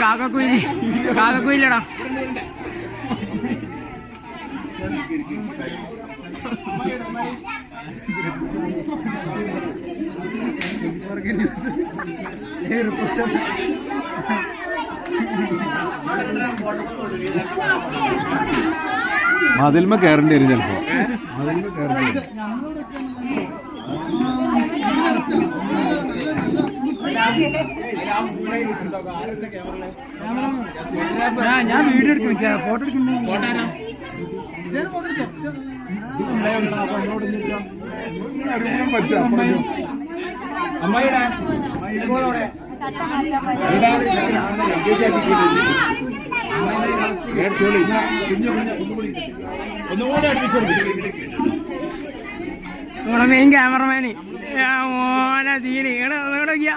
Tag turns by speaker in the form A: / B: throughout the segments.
A: കാക്കക്കുയിൽ കാക്കക്കുയിലടാ.
B: മതിൽമ കയറേണ്ടി വരും ചിലപ്പോ. മതിൽമ കയറേണ്ടി വരും
A: ഞാൻ വീഡിയോ എടുക്കും ഫോട്ടോ എടുക്കണ്ടേ നമ്മുടെ മെയിൻ ക്യാമറമാന് ഓന സീന് ഇങ്ങനെ നോക്കിയാ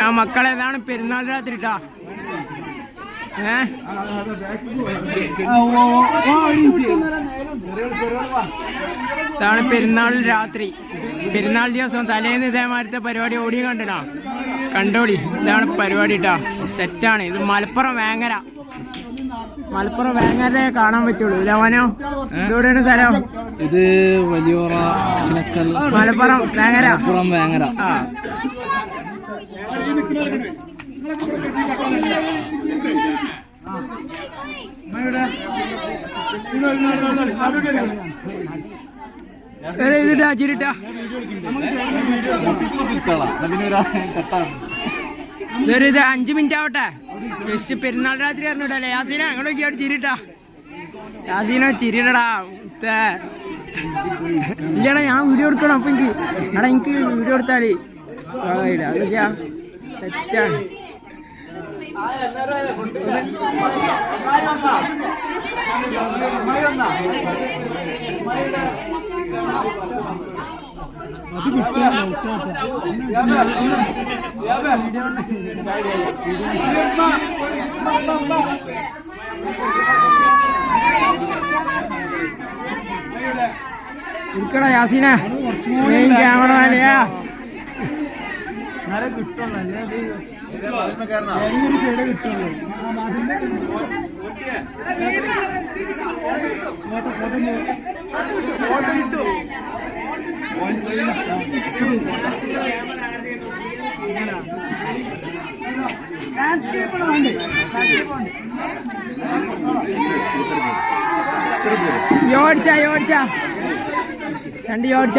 A: ആ മക്കളെ ഇതാണ് പെരുന്നാൾ രാത്രി ഇട്ടാ ഏ? ഇതാണ് പെരുന്നാൾ രാത്രി. പെരുന്നാൾ ദിവസം തലേന്ന് ഇതേമാരത്തെ പരിപാടി ഓടി കണ്ടിടാ കണ്ടോളി. ഇതാണ് പരിപാടി ഇട്ടാ സെറ്റാണ് ഇത് മലപ്പുറം വേങ്ങര. മലപ്പുറം വേങ്ങര കാണാൻ പറ്റുള്ളൂ. ലവനോ ഇതെവിടെയാണ് സ്ഥലം?
C: ഇത് വലിയോറ ചിനക്കൽ.
A: മലപ്പുറം വേങ്ങര.
C: മലപ്പുറം വേങ്ങര.
A: ആ. ഇതിട്ടാ ചിരിട്ടാ ഇതൊരു ഇത് അഞ്ചു മിനിറ്റ് ആവട്ടെ. ജസ്റ്റ് പെരുന്നാൾ രാത്രി അറിഞ്ഞിട്ടല്ലേ യാസീന അങ്ങോട്ട് നോക്കി അവിടെ ചിരിട്ടാ. യാസീന ചിരിടടാ. ഇല്ലടാ ഞാൻ വീഡിയോ എടുക്കണം അപ്പൊ എനിക്ക് എടാ എനിക്ക് വീഡിയോ എടുത്താലേ അതൊക്കെയാ തെറ്റാണ്. ഇരിക്കടാ യാസീന മെയിൻ ക്യാമറമാനെയാ യോടിച്ച യോടിച്ച. രണ്ട് യോടിച്ച.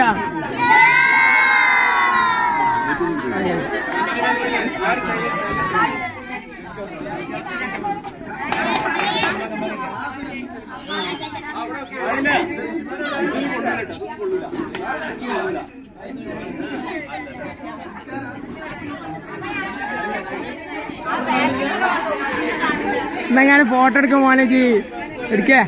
A: എന്തെങ്കിലും ഫോട്ടോ എടുക്കാൻ മോനെ ജി എടുക്കേ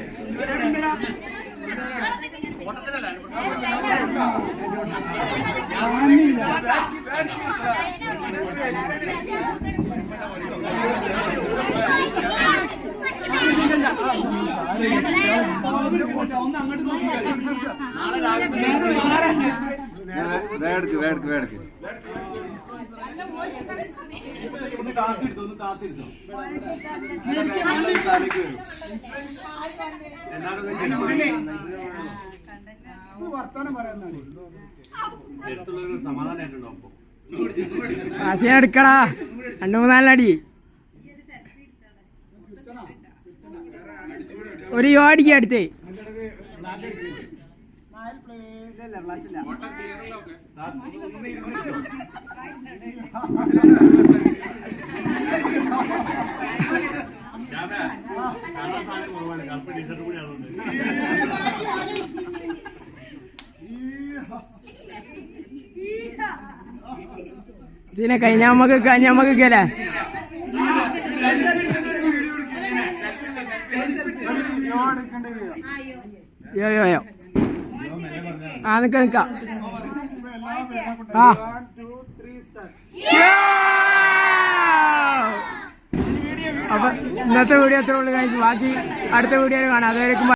B: വേടക്ക് വേടക്ക് വേടക്ക്
A: ആശയം എടുക്കടാ. രണ്ടു മൂന്നാലടി. ഒരു യോടിക്ക് അടുത്ത്. ഇതിനെ കഴിഞ്ഞ നമുക്ക് കഴിഞ്ഞ നമുക്ക് കേലേ?
D: യോ യോ യോ ആ നിക്ക നിക്ക. ആ! അപ്പൊ ഇന്നത്തെ വീഡിയോ എത്ര ഉള്ളു കഴിച്ചു ബാക്കി അടുത്ത വീഡിയോ കാണാം. അതുവരെക്കും